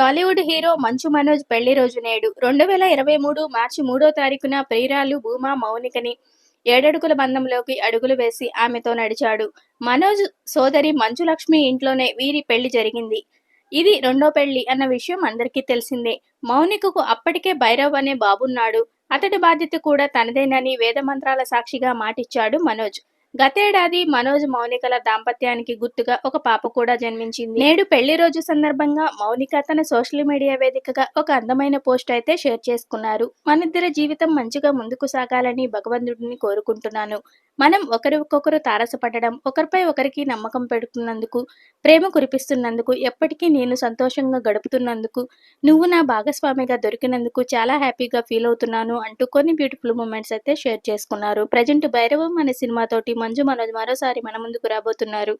Tollywood hero Manchu Manoj పెళ్ళి రోజు నేడు. రెండు వేల ఇరవై మూడు మార్చి మూడో తారీఖున ప్రియురాలు భూమా మౌనికని ఏడడుగుల బంధంలోకి అడుగులు వేసి ఆమెతో నడిచాడు. మనోజ్ సోదరి మంచు లక్ష్మి ఇంట్లోనే వీరి పెళ్ళి జరిగింది. ఇది రెండో పెళ్ళి అన్న విషయం అందరికీ తెలిసిందే. మౌనికకు అప్పటికే భైరవ్ అనే బాబున్నాడు. అతడి బాధ్యత కూడా తనదేనని వేదమంత్రాల సాక్షిగా మాటిచ్చాడు మనోజ్. గతేడాది మనోజ్ మౌనికల దాంపత్యానికి గుర్తుగా ఒక పాప కూడా జన్మించింది. నేడు పెళ్ళి రోజు సందర్భంగా మౌనిక తన సోషల్ మీడియా వేదికగా ఒక అందమైన పోస్ట్ అయితే షేర్ చేసుకున్నారు. మనిద్దరి జీవితం మంచిగా ముందుకు సాగాలని భగవంతుడిని కోరుకుంటున్నాను. మనం ఒకరికొకరు తారసపడడం ఒకరిపై ఒకరికి నమ్మకం పెడుతున్నందుకు ప్రేమ కురిపిస్తున్నందుకు ఎప్పటికీ నేను సంతోషంగా గడుపుతున్నందుకు నువ్వు నా భాగస్వామిగా దొరికినందుకు చాలా హ్యాపీగా ఫీల్ అవుతున్నాను అంటూ కొన్ని బ్యూటిఫుల్ మూమెంట్స్ అయితే షేర్ చేసుకున్నారు. ప్రజెంట్ భైరవం అనే సినిమాతోటి మంజు మనోజ్ మరోసారి మన ముందుకు రాబోతున్నారు.